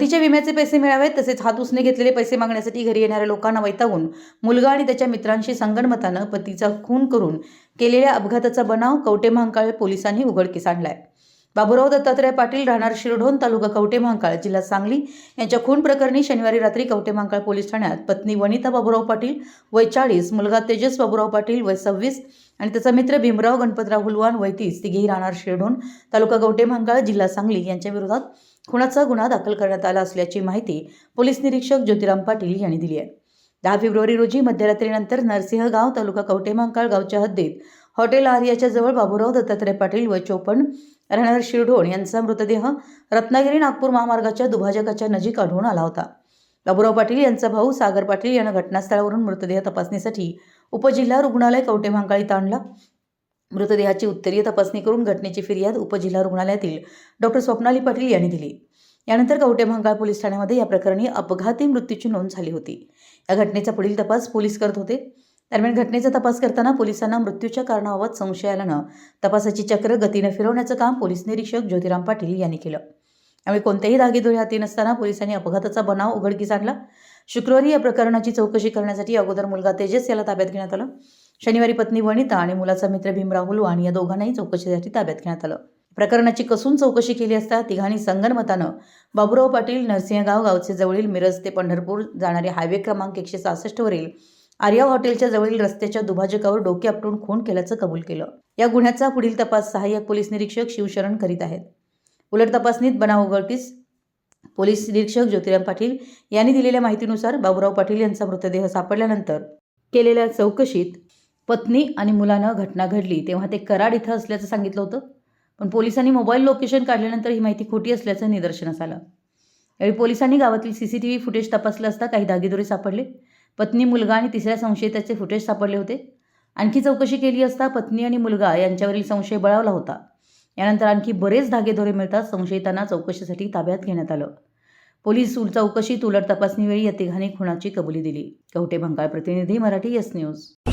पतीच्या विम्याचे पैसे मिळावेत तसेच हात उसने घेतलेले पैसे मागण्यासाठी घरी येणाऱ्या लोकांना वैतागून मुलगा आणि त्याच्या मित्रांशी संगणमतानं पतीचा खून करून केलेल्या अपघाताचा बनाव कवटे महांकाळ पोलिसांनी उघडकीस आणलाय. बाबुराव दत्तात्रय पाटील राहणार शिरढोण तालुका कवटे महांकाळ जिल्हा सांगली यांच्या खून प्रकरणी शनिवारी रात्री कवटे महांकाळ पोलीस ठाण्यात पत्नी वनिता बाबुराव पाटील वय चाळीस मुलगा तेजस बाबुराव पाटील वय सव्वीस आणि त्याचा मित्र भीमराव गणपतराव हुलवान वय तीस तिघेही राहणार शिरढोण तालुका कवटे महांकाळ जिल्हा सांगली यांच्या विरोधात खुनाचा गुन्हा दाखल करण्यात आला असल्याची माहिती पोलीस निरीक्षक ज्योतिराम पाटील यांनी दिली आहे. दहा फेब्रुवारी रोजी मध्यरात्रीनंतर नरसिंहगाव तालुका कवटेमांकाळ गावच्या हद्दीत हॉटेल आर्याच्या जवळ बाबुराव दत्तात्रय पाटील व चोपण राहणार शिरढोण यांचा मृतदेह रत्नागिरी नागपूर महामार्गाच्या दुभाजकाच्या नजीक आढळून आला होता. बाबुराव पाटील यांचा भाऊ सागर पाटील यानं घटनास्थळावरून मृतदेह तपासणीसाठी उपजिल्हा रुग्णालय कवटेमांकाळीत आणला. मृतदेहाची उत्तरीय तपासणी करून घटनेची फिर्याद उपजिल्हा रुग्णालयातील डॉक्टर स्वप्नाली पाटील यांनी दिली. यानंतर कवटे महांकाळ पोलीस ठाण्यामध्ये या प्रकरणी अपघाती मृत्यूची नोंद झाली होती. या घटनेचा पुढील तपास पोलीस करत होते. दरम्यान घटनेचा तपास करताना पोलिसांना मृत्यूच्या कारणाबाबत संशय आल्यानं तपासाची चक्र गतीनं फिरवण्याचं काम पोलीस निरीक्षक ज्योतिराम पाटील यांनी केलं. यामुळे कोणत्याही दागेदोरे हाती नसताना पोलिसांनी अपघाताचा बनाव उघडकीस आणला. शुक्रवारी या प्रकरणाची चौकशी करण्यासाठी अगोदर मुलगा तेजस याला ताब्यात घेण्यात आलं. शनिवारी पत्नी वनिता आणि मुलाचा मित्र भीमराव हुलवान या दोघांनाही चौकशीसाठी ताब्यात घेण्यात आलं. प्रकरणाची कसून चौकशी केली असता तिघांनी संगनमतानं बाबुराव पाटील नरसिंहगाव गावचे जवळील मिरज ते पंढरपूर जाणारे हायवे क्रमांक एकशे सहासष्टवरील आर्या हॉटेलच्या जवळील रस्त्याच्या दुभाजकावर डोके आपटून खून केल्याचं कबूल केलं. या गुन्ह्याचा पुढील तपास सहाय्यक पोलीस निरीक्षक शिवशरण करीत आहेत. उलट तपासणीत बनाव उघडकीस पोलीस निरीक्षक ज्योतिराम पाटील यांनी दिलेल्या माहितीनुसार बाबुराव पाटील यांचा मृतदेह सापडल्यानंतर केलेल्या चौकशीत पत्नी आणि मुलानं घटना घडली. तेव्हा ते कराड इथं असल्याचं सांगितलं होतं. पण पोलिसांनी मोबाईल लोकेशन काढल्यानंतर ही माहिती खोटी असल्याचं निदर्शनास आलं. यावेळी पोलिसांनी गावातील C C T V footage तपासलं असता काही दागेदोरे सापडले. पत्नी मुलगा आणि तिसऱ्या संशयिताचे फुटेज सापडले होते. आणखी चौकशी केली असता पत्नी आणि मुलगा यांच्यावरील संशय बळावला होता. यानंतर आणखी बरेच धागेदोरे मिळतात संशयितांना चौकशीसाठी ताब्यात घेण्यात आलं. पोलीस चौकशीत उलट तपासणीवेळी या तिघांनी खुणाची कबुली दिली. कवटे भंगाळ प्रतिनिधी मराठी यस न्यूज.